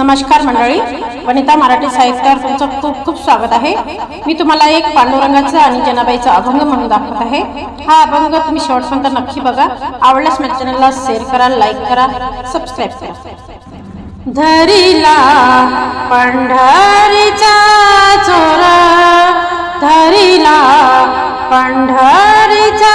नमस्कार मंडळी. वनिता मराठी साहित्यावर तुमचं खूप खूप स्वागत आहे. मी तुम्हाला एक पांडुरंगाचा आणि जनाबाईचा अभंग म्हणून दाखवत आहे. हा अभंग तुम्ही शेवटपर्यंत नक्की बघा. आवडल्यास माझ्या चॅनलला शेअर करा लाईक करा सबस्क्राईब करा. धरीला पंढरीचा चोर धरीला पंढरीचा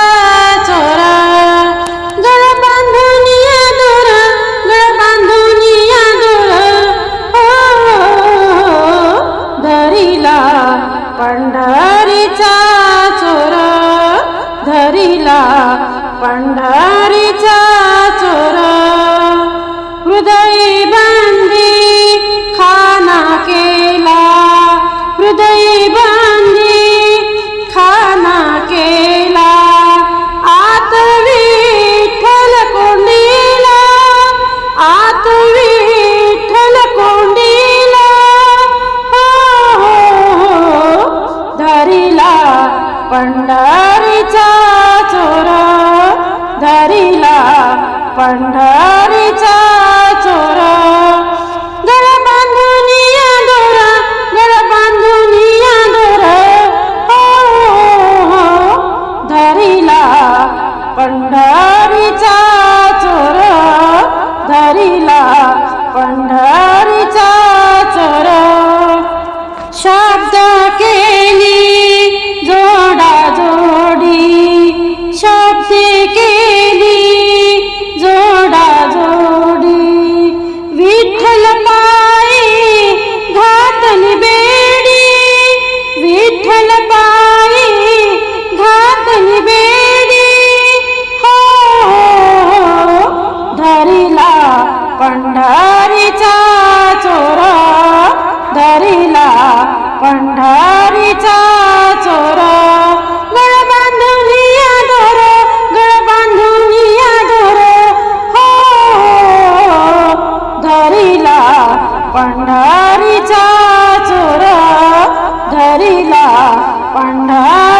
पंढरीचा चोर हृदय बांधी खाना केला हृदय बांधी खाना केला आत विठ्ठल कोंडीला आत विठ्ठल कोंडीला हो, हो, हो. धरीला पंढरीचा पंढरीचा चोरा. गळ बांधून या दोरा गळ बांधून या दोरा. हो, हो, हो, धरीला पंढरीचा चोरा. धरीला पंढरीचा चोरा. शब्द के पंढरीला पंढरीचा चोर. गळ बांधून या दोर गळ बांधून या दोर. हो, धरीला पंढरीचा चोर. धरीला पंढरी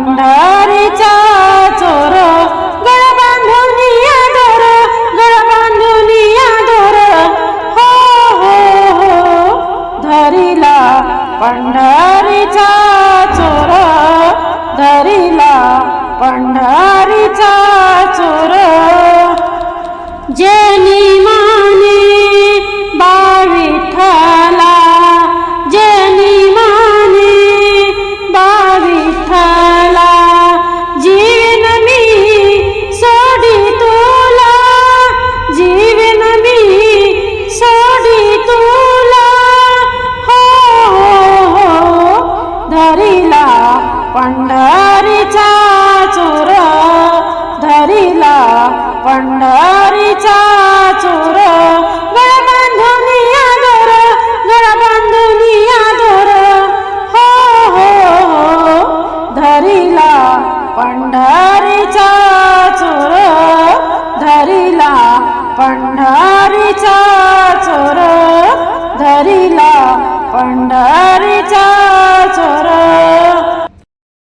पंढरीचा चोर गळ बांधून या दोर गळ बांधून या दोर. हो हो हो धरीला पंढरीचा चोर धरीला पंढरीचा चोर. जेनी मा पंढरीचा चोर धरीला पंढरीचा चोर. गळ बांधून या दोर गळ बांधून या दोर हो, हो हो हो. धरीला पंढरी